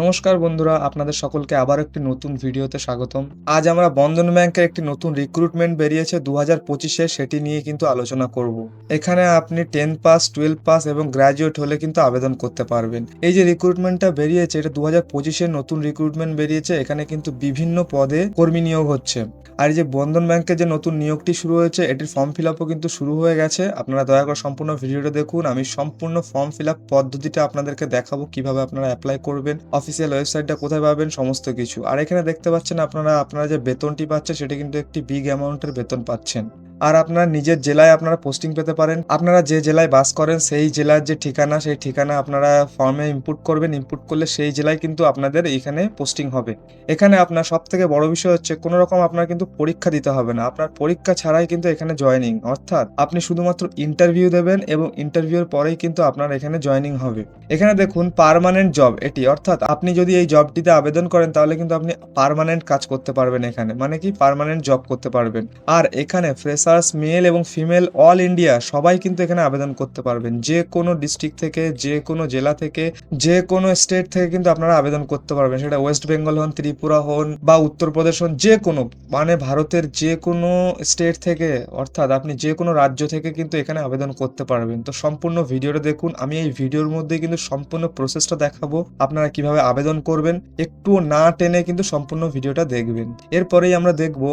নমস্কার বন্ধুরা, আপনাদের সকলকে আবার একটি নতুন ভিডিওতে স্বাগতম। আজ আমরা বন্ধন ব্যাংকের একটি নতুন রিক্রুটমেন্ট বেরিয়েছে দু হাজার পঁচিশে, সেটি নিয়ে কিন্তু আলোচনা করব। এখানে আপনি টেন পাস টুয়েলভ পাস এবং গ্র্যাজুয়েট হলে কিন্তু আবেদন করতে পারবেন। এই যে রিক্রুটমেন্টটা বেরিয়েছে, এটা দু হাজার পঁচিশের নতুন রিক্রুটমেন্ট বেরিয়েছে, এখানে কিন্তু বিভিন্ন পদে কর্মী নিয়োগ হচ্ছে। আর এই যে বন্ধন ব্যাংকের যে নতুন নিয়োগটি শুরু হয়েছে, এটির ফর্ম ফিল আপও কিন্তু শুরু হয়ে গেছে। আপনারা দয়া করে সম্পূর্ণ ভিডিওটা দেখুন। আমি সম্পূর্ণ ফর্ম ফিল আপ পদ্ধতিটা আপনাদেরকে দেখাবো, কীভাবে আপনারা অ্যাপ্লাই করবেন। অফিসিয়াল ওয়েবসাইটটা কোথায় পাবেন, সমস্ত কিছু। আর এখানে দেখতে পাচ্ছেন আপনারা আপনারা যে বেতনটি পাচ্ছেন, সেটা কিন্তু একটি বিগ অ্যামাউন্টের বেতন পাচ্ছেন। আর আপনার নিজের জেলায় আপনারা পোস্টিং পেতে পারেন। আপনারা যে জেলায় বাস করেন, সেই জেলার যে ঠিকানা, সেই ঠিকানা আপনারা ফর্মে ইনপুট করবেন। ইনপুট করলে সেই জেলায় কিন্তু আপনাদের এখানে পোস্টিং হবে। এখানে আপনার সব থেকে বড় বিষয় হচ্ছে, কোনো রকম আপনার কিন্তু পরীক্ষা দিতে হবে না। আপনার পরীক্ষা ছাড়াই কিন্তু এখানে জয়নিং অর্থাৎ আপনি শুধুমাত্র ইন্টারভিউ দেবেন এবং ইন্টারভিউর পরেই কিন্তু আপনার এখানে জয়নিং হবে। এখানে দেখুন পার্মানেন্ট জব এটি। অর্থাৎ আপনি যদি এই জবটিতে আবেদন করেন, তাহলে কিন্তু আপনি পার্মানেন্ট কাজ করতে পারবেন এখানে। মানে কি? পার্মানেন্ট জব করতে পারবেন। আর এখানে ফ্রেশার্স মেল এবং ফিমেল, অল ইন্ডিয়া, সবাই কিন্তু এখানে আবেদন করতে পারবেন। যে কোনো ডিস্ট্রিক্ট থেকে, যে কোনো জেলা থেকে, যে কোনো স্টেট থেকে কিন্তু আপনারা আবেদন করতে পারবেন। সেটা ওয়েস্ট বেঙ্গল হন, ত্রিপুরা হন বা উত্তরপ্রদেশ হন, যে কোনো মানে ভারতের যে কোনো স্টেট থেকে, অর্থাৎ আপনি যে কোনো রাজ্য থেকে কিন্তু এখানে আবেদন করতে পারবেন। তো সম্পূর্ণ ভিডিওটা দেখুন। আমি এই ভিডিওর মধ্যে কিন্তু সম্পূর্ণ প্রসেসটা দেখাবো। আপনারা কীভাবে আবেদন করবেন একটু না টেনে কিন্তু সম্পূর্ণ ভিডিওটা দেখবেন। এরপরেই আমরা দেখব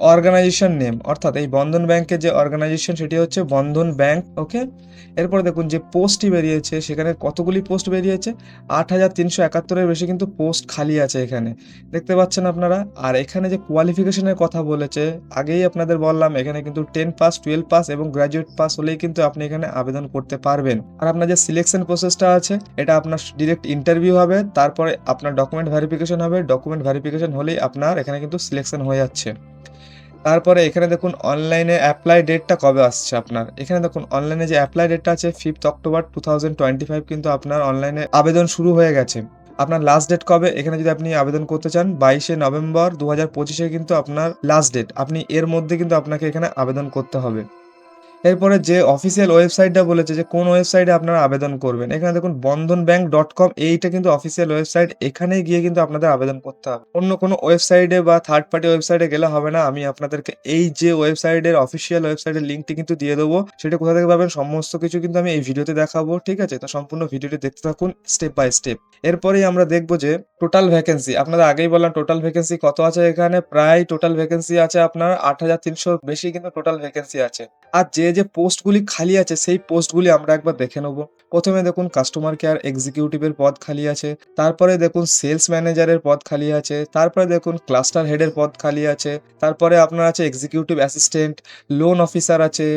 অর্গানাইজেশন নেম, অর্থাৎ এই বন্ধন ব্যাংকের যে অর্গানাইজেশন সেটি হচ্ছে বন্ধন ব্যাংক, ওকে? এরপরে দেখুন যে পোস্টটি বেরিয়েছে, সেখানে কতগুলি পোস্ট বেরিয়েছে? আট হাজার তিনশো একাত্তরের বেশি কিন্তু পোস্ট খালি আছে এখানে। দেখতে পাচ্ছেন আপনারা? আর এখানে যে কোয়ালিফিকেশনের কথা বলেছে, আগেই আপনাদের বললাম, এখানে কিন্তু টেন পাস, টুয়েলভ পাস এবং গ্র্যাজুয়েট পাস হলেই কিন্তু আপনি এখানে আবেদন করতে পারবেন। আর আপনার যে সিলেকশন প্রসেসটা আছে, এটা আপনার ডিরেক্ট ইন্টারভিউ হবে, তারপরে আপনার ডকুমেন্ট ভেরিফিকেশন হবে, ডকুমেন্ট ভেরিফিকেশন হলেই আপনার এখানে কিন্তু সিলেকশন হয়ে যাচ্ছে। তারপরে এখানে দেখুন অনলাইনে অ্যাপ্লাই ডেটটা কবে আসছে আপনার? এখানে দেখুন অনলাইনে যে অ্যাপ্লাই ডেটটা আছে fifth October two thousand twenty five কিন্তু আপনার অনলাইনে আবেদন শুরু হয়ে গেছে। আপনার লাস্ট ডেট কবে? এখানে যদি আপনি আবেদন করতে চান, বাইশে নভেম্বর দু হাজার পঁচিশে কিন্তু আপনার লাস্ট ডেট আপনি এর মধ্যে কিন্তু আপনাকে এখানে আবেদন করতে হবে। এরপরে যে অফিসিয়াল ওয়েবসাইটটা বলেছে যে কোন ওয়েবসাইটে আপনারা আবেদন করবেন, এখানে দেখুন বন্ধন ব্যাংক ডট কম, এইটা কিন্তু অফিসিয়াল ওয়েবসাইট এখানে গিয়ে কিন্তু আপনাদের আবেদন করতে হবে। অন্য কোনো ওয়েবসাইটে বা থার্ড পার্টি ওয়েবসাইটে গেলে হবে না, আমি আপনাদেরকে এই যে ওয়েবসাইটের অফিসিয়াল ওয়েবসাইটের লিঙ্কটি কিন্তু দিয়ে দেবো, সেটা কোথা থেকে পাবেন সমস্ত কিছু কিন্তু আমি এই ভিডিওতে দেখাবো, ঠিক আছে? তো সম্পূর্ণ ভিডিওটি দেখতে থাকুন স্টেপ বাই স্টেপ এরপরেই আমরা দেখব যে টোটাল ভ্যাকেন্সি আপনাদের আগেই বললাম টোটাল ভ্যাকেন্সি কত আছে এখানে? প্রায় টোটাল ভ্যাকেন্সি আছে আপনার আট হাজার তিনশোর বেশি কিন্তু টোটাল ভ্যাকেন্সি আছে। আর যে যে পোস্টগুলি খালি আছে, সেই পোস্টগুলি আমরা একবার দেখে নেব। প্রথমে দেখুন কাস্টমার কেয়ার এক্সিকিউটিভের পদ খালি আছে, তারপরে দেখুন সেলস ম্যানেজারের পদ খালি আছে, তারপরে দেখুন ক্লাস্টার হেডের পদ খালি আছে, তারপরে আপনার আছে এক্সিকিউটিভ অ্যাসিস্ট্যান্ট লোন অফিসার আছে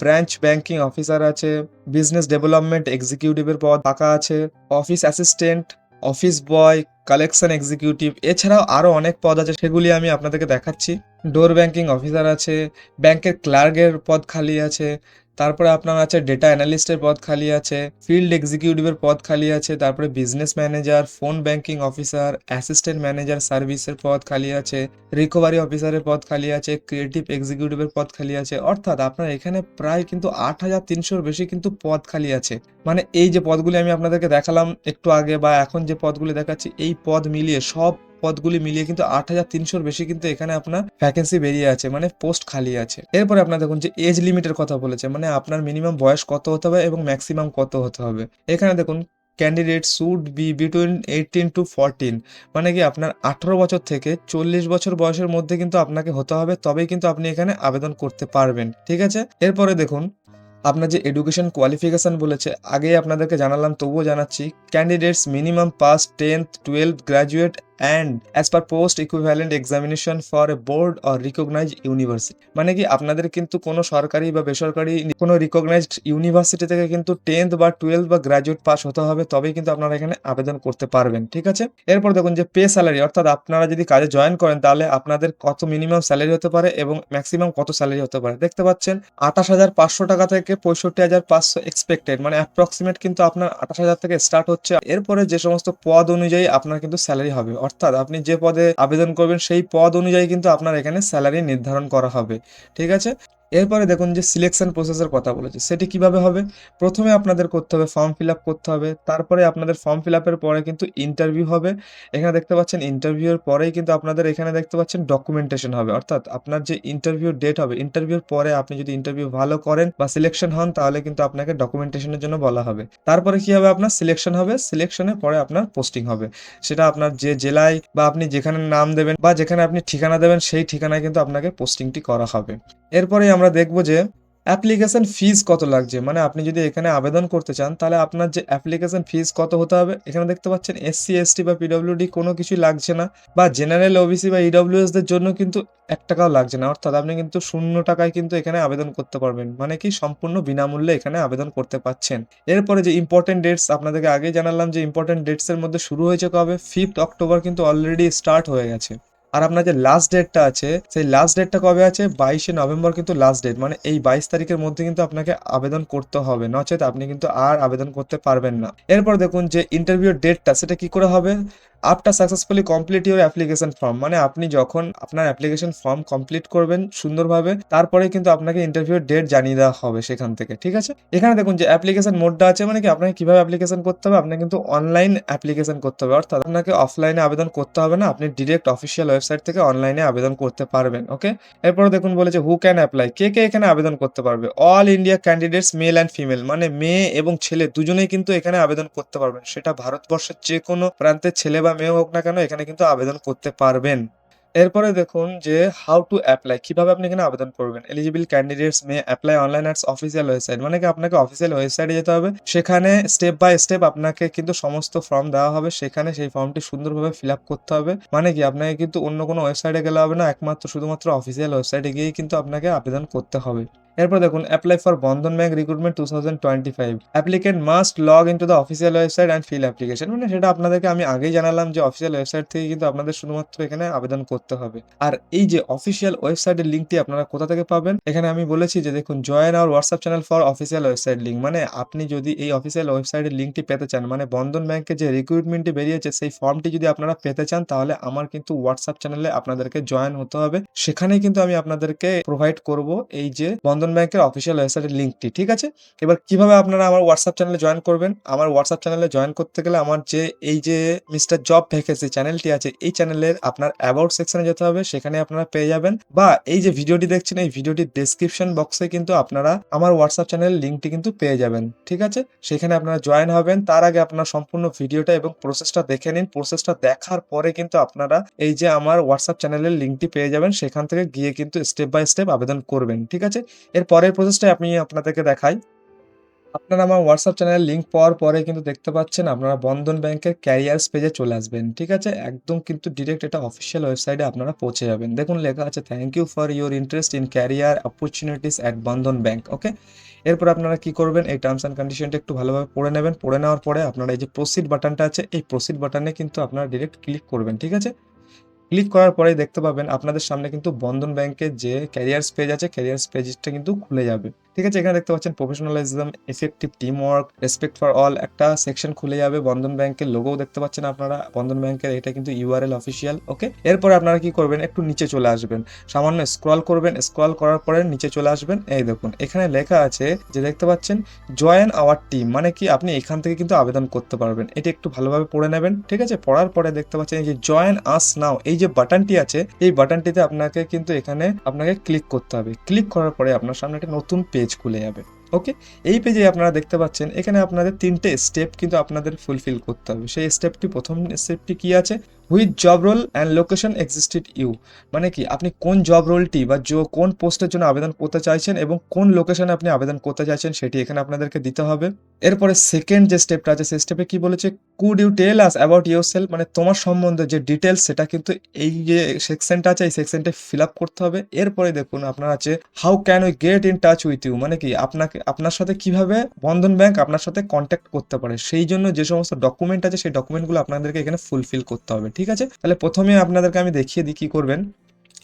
ব্রাঞ্চ ব্যাংকিং অফিসার আছে বিজনেস ডেভেলপমেন্ট এক্সিকিউটিভের পদ ফাঁকা আছে office assistant office boy collection executive এছাড়াও আরও অনেক পদ আছে, সেগুলি আমি আপনাদেরকে দেখাচ্ছি। ডোর ব্যাংকিং অফিসার আছে, ব্যাংকের ক্লার্কের পদ খালি আছে, তারপরে আপনার আছে ডেটা অ্যানালিস্টের পদ খালি আছে ফিল্ড এক্সিকিউটিভের পদ খালি আছে, তারপরে business manager phone banking officer assistant manager সার্ভিসের পদ খালি আছে রিকভারি অফিসারের পদ খালি আছে ক্রিয়েটিভ এক্সিকিউটিভের পদ খালি আছে, অর্থাৎ আপনার এখানে প্রায় কিন্তু আট হাজার তিনশোর বেশি কিন্তু পদ খালি আছে। মানে এই যে পদগুলি আমি আপনাদেরকে দেখালাম একটু আগে বা এখন যে পদগুলি দেখাচ্ছি, এই পদ মিলিয়ে সব পদগুলি মিলিয়ে কিন্তু আট হাজার তিনশোর বেশি কিন্তু এখানে আপনার ভ্যাকেন্সি বেরিয়ে আছে মানে পোস্ট খালি আছে। এরপরে আপনার দেখুন যে এজ লিমিটের কথা বলেছে মানে আপনার মিনিমাম বয়স কত হতে হবে এবং ম্যাক্সিমাম কত হতে হবে। এখানে দেখুন candidate should be between eighteen to fourteen মানে কি আপনার আঠারো বছর থেকে চল্লিশ বছর বয়সের মধ্যে কিন্তু আপনাকে হতে হবে, তবেই কিন্তু আপনি এখানে আবেদন করতে পারবেন, ঠিক আছে? এরপরে দেখুন, আপনার যে এডুকেশন কোয়ালিফিকেশন বলেছে, আগেই আপনাদেরকে জানালাম, তবুও জানাচ্ছি candidates minimum pass tenth twelve graduate and as per post equivalent examination for a board or recognise university মানে কি আপনাদের কিন্তু কোনো সরকারি বা বেসরকারি কোনো রিকগনাইজড ইউনিভার্সিটি থেকে কিন্তু টেন্থ বা টুয়েলভ বা গ্রাজুয়েট পাস হতে হবে, তবেই কিন্তু আপনারা এখানে আবেদন করতে পারবেন, ঠিক আছে? এরপর দেখুন যে পে স্যালারি অর্থাৎ আপনারা যদি কাজে জয়েন করেন, তাহলে আপনাদের কত মিনিমাম স্যালারি হতে পারে এবং ম্যাক্সিমাম কত স্যালারি হতে পারে? দেখতে পাচ্ছেন, আঠাশ হাজার পাঁচশো টাকা থেকে পঁয়ষট্টি হাজার পাঁচশো এক্সপেক্টেড মানে অ্যাপ্রক্সিমেট কিন্তু আপনার আঠাশ হাজার থেকে স্টার্ট হচ্ছে। এরপরে যে সমস্ত পদ অনুযায়ী আপনার কিন্তু স্যালারি হবে অর্থাৎ আপনি যে পদে আবেদন করবেন সেই পদ অনুযায়ী কিন্তু আপনার এখানে স্যালারি নির্ধারণ করা হবে। ঠিক আছে? এরপরে দেখুন যে সিলেকশন প্রসেসের কথা বলেছে। সেটি কীভাবে হবে? প্রথমে আপনাদের করতে হবে ফর্ম ফিল করতে হবে। তারপরে আপনাদের ফর্ম ফিল পরে কিন্তু ইন্টারভিউ হবে। এখানে দেখতে পাচ্ছেন ইন্টারভিউর পরেই কিন্তু আপনাদের এখানে দেখতে পাচ্ছেন ডকুমেন্টেশন হবে। অর্থাৎ আপনার যে ইন্টারভিউ ডেট হবে ইন্টারভিউর পরে আপনি যদি ইন্টারভিউ ভালো করেন বা সিলেকশন হন, তাহলে কিন্তু আপনাকে ডকুমেন্টেশনের জন্য বলা হবে। তারপরে কি হবে আপনার? সিলেকশন হবে। সিলেকশনের পরে আপনার পোস্টিং হবে। সেটা আপনার যে জেলায় বা আপনি যেখানে নাম দেবেন বা যেখানে আপনি ঠিকানা দেবেন, সেই ঠিকানায় কিন্তু আপনাকে পোস্টিংটি করা হবে। এরপরে আমরা দেখব যে অ্যাপ্লিকেশন ফিজ কত লাগছে। মানে আপনি যদি এখানে আবেদন করতে চান, তাহলে আপনার যে অ্যাপ্লিকেশন ফিজ কত হতে হবে, এখানে দেখতে পাচ্ছেন এসসি এসটি বা পিডব্লিউডি কোনো কিছুই লাগছে না। বা জেনারেল ওবিসি বা ইডব্লিউএস দের জন্য কিন্তু এক টাকাও লাগছে না। অর্থাৎ আপনি কিন্তু শূন্য টাকায় কিন্তু এখানে আবেদন করতে পারবেন। মানে কি সম্পূর্ণ বিনামূল্যে এখানে আবেদন করতে পাচ্ছেন। এরপরে যে ইম্পর্টেন্ট ডেটস আপনাদেরকে আগে জানালাম যে ইম্পর্টেন্ট ডেটসের মধ্যে শুরু হয়েছে কবে? ফিফথ অক্টোবর কিন্তু অলরেডি স্টার্ট হয়ে গেছে। আর আপনার যে লাস্ট ডেটটা আছে, সেই লাস্ট ডেটটা কবে আছে? বাইশে নভেম্বর কিন্তু লাস্ট ডেট মানে এই বাইশ তারিখের মধ্যে কিন্তু আপনাকে আবেদন করতে হবে। নচেত আপনি কিন্তু আর আবেদন করতে পারবেন না। এরপর দেখুন যে ইন্টারভিউ ডেটটা সেটা কি করে হবে? After successfully complete your application form মানে আপনি যখন আপনার অ্যাপ্লিকেশন ফর্ম কমপ্লিট করবেন সুন্দরভাবে, তারপরে কিন্তু আপনাকে ইন্টারভিউ ডেট জানিয়ে দেওয়া হবে সেখান থেকে, ঠিক আছে? এখানে দেখুন যে অ্যাপ্লিকেশন মোডটা আছে মানে কি আপনাকে কীভাবে অ্যাপ্লিকেশন করতে হবে? আপনাকে কিন্তু অনলাইন অ্যাপ্লিকেশন করতে হবে। অর্থাৎ আপনাকে অফলাইনে আবেদন করতে হবে না, আপনি ডিরেক্ট অফিসিয়াল ওয়েবসাইট থেকে অনলাইনে আবেদন করতে পারবেন ওকে এরপরে দেখুন বলেছে হু ক্যান অ্যাপ্লাই কে কে এখানে আবেদন করতে পারবে? All India candidates male and female মানে মেয়ে এবং ছেলে দুজনেই কিন্তু এখানে আবেদন করতে পারবেন। সেটা ভারতবর্ষের যে কোনো প্রান্তের ছেলে বা মেয়ে হোক না কেন এখানে কিন্তু আবেদন করতে পারবেন। এরপরে দেখুন যে হাউ টু অ্যাপ্লাই কীভাবে আপনি এখানে আবেদন করবেন? Eligible candidates may apply online at its official website মানে কি আপনাকে অফিসিয়াল ওয়েবসাইটে যেতে হবে। সেখানে স্টেপ বাই স্টেপ আপনাকে কিন্তু সমস্ত ফর্ম দেওয়া হবে। সেখানে সেই ফর্মটি সুন্দরভাবে ফিল আপ করতে হবে। মানে কি আপনাকে কিন্তু অন্য কোনো ওয়েবসাইটে গেলে হবে না। একমাত্র শুধুমাত্র অফিসিয়াল ওয়েবসাইটে গিয়েই কিন্তু আপনাকে আবেদন করতে হবে। এরপর দেখুন apply for Bandhan bank recruitment two thousand twenty five applicant must log in to the official website and fill application মানে সেটা আপনাদেরকে আমি আগেই জানালাম যে অফিসিয়াল ওয়েবসাইট থেকে কিন্তু আপনাদের শুধুমাত্র এখানে আবেদন করতে হবে। আর এই যে অফিসিয়াল ওয়েবসাইটের লিঙ্কটি আপনারা কোথা থেকে পাবেন? এখানে আমি বলেছি যে দেখুন join our WhatsApp channel for official website link মানে আপনি যদি এই অফিসিয়াল ওয়েবসাইটের লিঙ্কটি পেতে চান মানে বন্ধন ব্যাংকের যে রিক্রুটমেন্টটি বেরিয়েছে, সেই ফর্মটি যদি আপনারা পেতে চান, তাহলে আমার কিন্তু হোয়াটসঅ্যাপ চ্যানেলে আপনাদেরকে জয়েন হতে হবে। সেখানেই কিন্তু আমি আপনাদেরকে প্রোভাইড করব এই যে বন্ধন ব্যাংকের অফিসিয়াল ওয়েবসাইটের লিঙ্কটি ঠিক আছে? এবার কীভাবে আপনারা আমার হোয়াটসঅ্যাপ চ্যানেলে জয়েন করবেন? আমার হোয়াটসঅ্যাপ চ্যানেলে জয়েন করতে গেলে আমার যে, এই যে মিস্টার জব ভ্যাকেন্সি চ্যানেলটি আছে, এই চ্যানেলের আপনার অ্যাবাউট সেকশনে যেতে হবে, সেখানে আপনারা পেয়ে যাবেন। বা এই যে ভিডিওটি দেখছেন, এই ভিডিওটির ডেসক্রিপশন বক্সে কিন্তু আপনারা আমার হোয়াটসঅ্যাপ চ্যানেলের লিঙ্কটি কিন্তু পেয়ে যাবেন, ঠিক আছে? সেখানে আপনারা জয়েন হবেন। তার আগে আপনার সম্পূর্ণ ভিডিওটা এবং প্রসেসটা দেখে নিন। প্রসেসটা দেখার পরে কিন্তু আপনারা এই যে আমার হোয়াটসঅ্যাপ চ্যানেলের লিঙ্কটি পেয়ে যাবেন। সেখান থেকে গিয়ে কিন্তু স্টেপ বাই স্টেপ আবেদন করবেন, ঠিক আছে? এর পরের প্রসেসটাই আমি আপনাদেরকে দেখাই। আপনারা আমার হোয়াটসঅ্যাপ চ্যানেলের লিঙ্ক পাওয়ার পরে কিন্তু দেখতে পাচ্ছেন আপনারা বন্ধন ব্যাংকের ক্যারিয়ার্স পেজে চলে আসবেন। ঠিক আছে? একদম কিন্তু ডিরেক্ট এটা অফিসিয়াল ওয়েবসাইটে আপনারা পৌঁছে যাবেন। দেখুন, লেখা আছে thank you for your interest in career opportunities at Bandhan bank okay এরপর আপনারা কি করবেন? এই টার্মস অ্যান্ড কন্ডিশনটা একটু ভালোভাবে পড়ে নেবেন। পড়ে নেওয়ার পরে আপনারা এই যে প্রসিড বাটনটা আছে, এই প্রসিড বাটনে কিন্তু আপনারা ডিরেক্ট ক্লিক করবেন। ঠিক আছে? ক্লিক করার পরেই দেখতে পাবেন আপনাদের সামনে কিন্তু বন্ধন ব্যাংকের যে ক্যারিয়ার্স পেজ আছে ক্যারিয়ার্স পেজটা কিন্তু খুলে যাবে। ঠিক আছে, এখানে দেখতে পাচ্ছেন professionalism effective team work respect for all একটা সেকশন খুলে যাবে। বন্ধন ব্যাংকের লোগোও দেখতে পাচ্ছেন আপনারা। বন্ধন ব্যাংকের এটা কিন্তু ইউআরএল অফিসিয়াল ওকে এরপরে আপনারা কি করবেন? একটু নিচে চলে আসবেন। সামান্য স্ক্রল করবেন। স্ক্রল করার পরে নিচে চলে আসবেন। এই দেখুন, এখানে লেখা আছে যে দেখতে পাচ্ছেন জয়েন আওয়ার টিম মানে কি আপনি এখান থেকে কিন্তু আবেদন করতে পারবেন। এটা একটু ভালোভাবে পড়ে নেবেন, ঠিক আছে? পড়ার পরে দেখতে পাচ্ছেন এই যে জয়েন আস নাও এই যে বাটনটি আছে, এই বাটনটিতে আপনাকে কিন্তু এখানে আপনাকে ক্লিক করতে হবে। ক্লিক করার পরে আপনার সামনে একটা নতুন পেজ খুলে যাবে ওকে এই পেজে আপনারা দেখতে পাচ্ছেন, এখানে আপনাদের তিনটে স্টেপ কিন্তু আপনাদের ফুলফিল করতে হবে। সেই স্টেপটি প্রথম স্টেপটি কি আছে? Which job role and location existed you মানে কি? আপনি কোন জব রোলটি বা কোন পোস্টের জন্য আবেদন করতে চাইছেন এবং কোন লোকেশনে আপনি আবেদন করতে চাইছেন সেটি এখানে আপনাদেরকে দিতে হবে। এরপরে সেকেন্ড যে স্টেপটা আছে, সেই স্টেপে কি বলেছে? Could you tell us about yourself মানে তোমার সম্বন্ধে যে ডিটেলস সেটা কিন্তু এই যে সেকশনটা আছে, এই সেকশনটা ফিল আপ করতে হবে। এরপরে দেখুন আপনার আছে how can we get in touch with you মানে কি? আপনাকে, আপনার সাথে কীভাবে বন্ধন ব্যাংক আপনার সাথে কন্ট্যাক্ট করতে পারে? সেই জন্য যে সমস্ত ডকুমেন্ট আছে, সেই ডকুমেন্টগুলো আপনাদেরকে এখানে ফুলফিল করতে হবে ঠিক আছে? তাহলে প্রথমে আপনাদেরকে আমি দেখিয়ে দিই কি করবেন।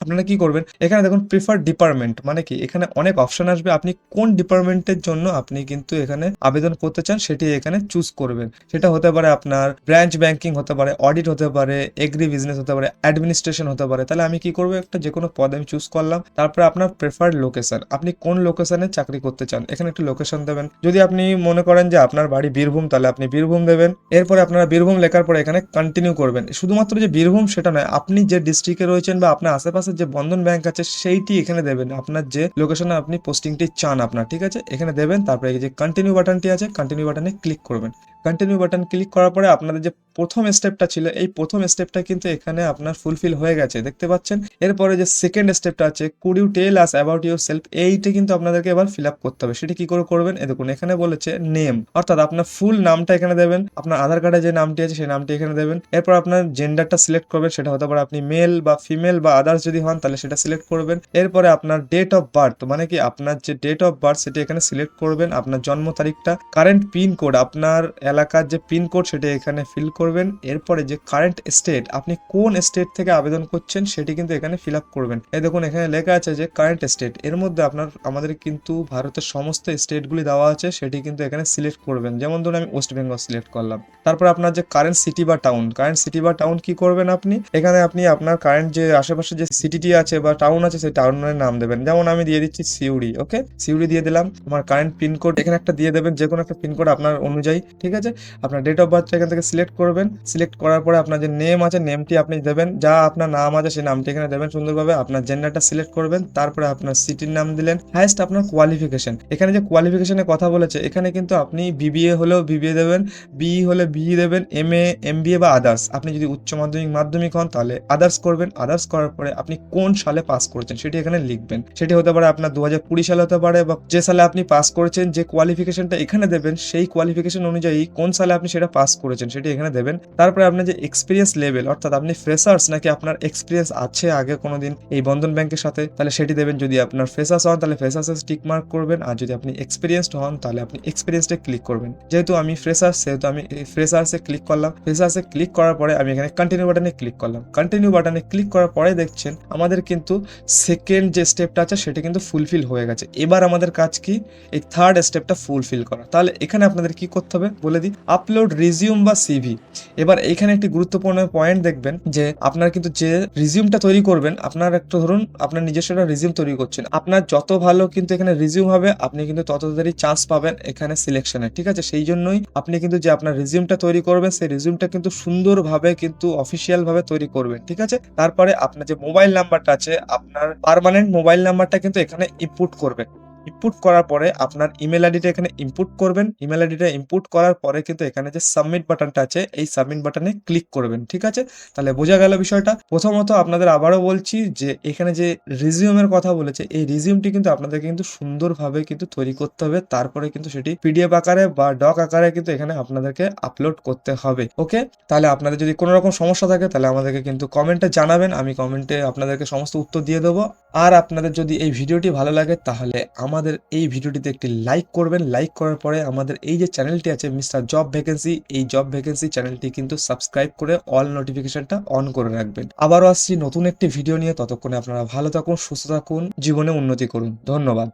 আপনারা কি করবেন? এখানে দেখুন প্রিফার ডিপার্টমেন্ট মানে কি? এখানে অনেক অপশন আসবে। আপনি কোন ডিপার্টমেন্টের জন্য আপনি কিন্তু এখানে আবেদন করতে চান সেটি এখানে চুজ করবেন। সেটা হতে পারে আপনার ব্রাঞ্চ ব্যাংকিং হতে পারে অডিট হতে পারে এগ্রি বিজনেস হতে পারে অ্যাডমিনিস্ট্রেশন হতে পারে। তাহলে আমি কি করব? একটা যে কোনো পদ আমি চুজ করলাম। তারপরে আপনার প্রেফার্ড লোকেশন আপনি কোন লোকেশনে চাকরি করতে চান? এখানে একটু লোকেশন দেবেন। যদি আপনি মনে করেন যে আপনার বাড়ি বীরভূম, তাহলে আপনি বীরভূম দেবেন। এরপরে আপনারা বীরভূম লেখার পরে এখানে কন্টিনিউ করবেন। শুধুমাত্র যে বীরভূম সেটা নয়, আপনি যে ডিস্ট্রিক্টে রয়েছেন বা আপনার আশেপাশে যে বন্ধন ব্যাংক আছে, সেইটি এখানে দেবেন। আপনার যে লোকেশনে আপনি পোস্টিংটি চান আপনার, ঠিক আছে? এখানে দেবেন, তারপরে এই যে কন্টিনিউ বাটনটি আছে কন্টিনিউ বাটনে ক্লিক করবেন। কন্টিনিউ বাটন ক্লিক করার পরে আপনাদের যে প্রথম স্টেপটা ছিল, এই প্রথম স্টেপটা কিন্তু এখানে আপনার ফুলফিল হয়ে গেছে, দেখতে পাচ্ছেন? এরপরে যে সেকেন্ড স্টেপটা আছে could you tell us about yourself এইটা কিন্তু আপনাদেরকে এবার ফিল আপ করতে হবে, সেটা কি করে করবেন? এ দেখুন, এখানে বলেছে নেম অর্থাৎ আপনার ফুল নামটা এখানে দেবেন, আপনার আধার কার্ডে যে নামটি আছে, সেই নামটি এখানে দেবেন, এরপর আপনার জেন্ডারটা সিলেক্ট করবেন, সেটা হতে পারে আপনি মেল বা ফিমেল বা আদার্স যদি হন, তাহলে সেটা সিলেক্ট করবেন, এরপরে আপনার ডেট অফ বার্থ মানে কি আপনার যে ডেট অফ বার্থ সেটি এখানে সিলেক্ট করবেন, আপনার জন্ম তারিখটা কারেন্ট পিন কোড আপনার এলাকার যে পিন কোড সেটা এখানে ফিল করবেন। এরপরে যে কারেন্ট স্টেট আপনি কোন স্টেট থেকে আবেদন করছেন সেটি কিন্তু এখানে ফিল আপ করবেন। এই দেখুন, এখানে লেখা আছে যে কারেন্ট স্টেট এর মধ্যে আপনার, আমাদের কিন্তু ভারতের সমস্ত স্টেটগুলি দেওয়া আছে, সেটি কিন্তু এখানে সিলেক্ট করবেন। যেমন ধরুন, আমি ওয়েস্ট বেঙ্গল সিলেক্ট করলাম। তারপর আপনার যে কারেন্ট সিটি বা টাউন কারেন্ট সিটি বা টাউন কি করবেন আপনি? এখানে আপনি আপনার কারেন্ট যে আশেপাশে যে সিটিটি আছে বা টাউন আছে, সেই টাউনের নাম দেবেন। যেমন আমি দিয়ে দিচ্ছি সিউড়ি ওকে সিউড়ি দিয়ে দিলাম। আমার কারেন্ট পিনকোড এখানে একটা দিয়ে দেবেন যে কোনো একটা পিনকোড আপনার অনুযায়ী, ঠিক আছে? আপনার ডেট অফ বার্থটা এখান থেকে সিলেক্ট করবেন। সিলেক্ট করার পরে আপনার যে নেম আছে নেমটি আপনি দেবেন। যা আপনার নাম আছে, সেই নামটি এখানে দেবেন সুন্দরভাবে। আপনার জেন্ডারটা সিলেক্ট করবেন, তারপরে আপনার সিটির নাম দিলেন। হাইস্ট আপনার কোয়ালিফিকেশন এখানে যে কোয়ালিফিকেশনের কথা বলেছে, এখানে কিন্তু আপনি বিবিএ হলেও বিবিএ দেবেন বিই হলে বিই দেবেন M A M B A বা আদার্স আপনি যদি উচ্চ মাধ্যমিক মাধ্যমিক হন, তাহলে আদার্স করবেন। আদার্স করার পরে আপনি কোন সালে পাস করেছেন, সেটি এখানে লিখবেন। সেটি হতে পারে আপনার দু হাজার কুড়ি সালে হতে পারে বা যে সালে আপনি পাস করেছেন, যে কোয়ালিফিকেশনটা এখানে দেবেন, সেই কোয়ালিফিকেশন অনুযায়ী কোন সালে আপনি সেটা পাস করেছেন সেটি এখানে দেবেন। তারপরে আপনার যে এক্সপিরিয়েন্স লেভেল অর্থাৎ আপনি ফ্রেশার্স নাকি আপনার এক্সপিরিয়েন্স আছে আগে কোনো দিন এই বন্ধন ব্যাংকের সাথে, তাহলে সেটি দেবেন। যদি আপনার ফ্রেশার্স হন, তাহলে ফ্রেশার্সে টিক মার্ক করবেন। আর যদি আপনি এক্সপিরিয়েন্সড হন, তাহলে আপনি এক্সপিরিয়েন্সডে ক্লিক করবেন। যেহেতু আমি ফ্রেশার্স সেহেতু আমি ফ্রেশার্সে ক্লিক করলাম। ফ্রেশার্সে ক্লিক করার পরে আমি এখানে কন্টিনিউ বাটনে ক্লিক করলাম। কন্টিনিউ বাটনে ক্লিক করার পরে দেখছেন, আমাদের কিন্তু সেকেন্ড যে স্টেপটা আছে, সেটা কিন্তু ফুলফিল হয়ে গেছে। এবার আমাদের কাজ কি? এই থার্ড স্টেপটা ফুলফিল করা। তাহলে এখানে আপনাদের কি করতে হবে? বলে দিই আপলোড রিজিউম বা সিভি এবার এখানে একটি গুরুত্বপূর্ণ পয়েন্ট দেখবেন যে আপনার কিন্তু যে রিজিউমটা তৈরি করবেন, আপনার একটা ধরুন আপনার নিজস্ব একটা রিজিউম তৈরি করছেন। আপনার যত ভালো কিন্তু এখানে রিজিউম হবে, আপনি কিন্তু তত তাড়াতাড়ি চান্স পাবেন এখানে সিলেকশনে ঠিক আছে? সেই জন্যই আপনি কিন্তু যে আপনার রিজিউমটা তৈরি করবেন, সেই রিজিউমটা কিন্তু সুন্দরভাবে কিন্তু অফিসিয়াল ভাবে তৈরি করবেন, ঠিক আছে? তারপরে আপনার যে মোবাইল নাম্বারটা আছে, আপনার পার্মানেন্ট মোবাইল নাম্বারটা কিন্তু এখানে ইনপুট করবেন। ইনপুট করার পরে আপনার ইমেল আইডিটা এখানে ইনপুট করবেন। ইমেল আইডিটা ইনপুট করার পরে কিন্তু এখানে যে সাবমিট বাটনটা আছে, এই সাবমিট বাটনে ক্লিক করবেন, ঠিক আছে? তাহলে বোঝা গেল বিষয়টা। প্রথমত আপনাদের আবারও বলছি যে এখানে যে রিজিউমের কথা বলেছে, এই রিজিউমটি কিন্তু আপনাদেরকে কিন্তু সুন্দরভাবে কিন্তু তৈরি করতে হবে। তারপরে কিন্তু সেটি পিডিএফ আকারে বা ডক আকারে কিন্তু এখানে আপনাদেরকে আপলোড করতে হবে ওকে তাহলে আপনাদের যদি কোনো রকম সমস্যা থাকে, তাহলে আমাদেরকে কিন্তু কমেন্টে জানাবেন। আমি কমেন্টে আপনাদেরকে সমস্ত উত্তর দিয়ে দেবো। আর আপনাদের যদি এই ভিডিওটি ভালো লাগে, তাহলে আমাদের এই ভিডিওটিতে একটি লাইক করবেন। লাইক করার পরে আমাদের এই যে চ্যানেলটি আছে মিস্টার জব ভ্যাকেন্সি এই জব ভ্যাকেন্সি চ্যানেলটি কিন্তু সাবস্ক্রাইব করে অল নোটিফিকেশনটা অন করে রাখবেন। আবারও আসছি নতুন একটি ভিডিও নিয়ে। ততক্ষণে আপনারা ভালো থাকুন, সুস্থ থাকুন, জীবনে উন্নতি করুন। ধন্যবাদ।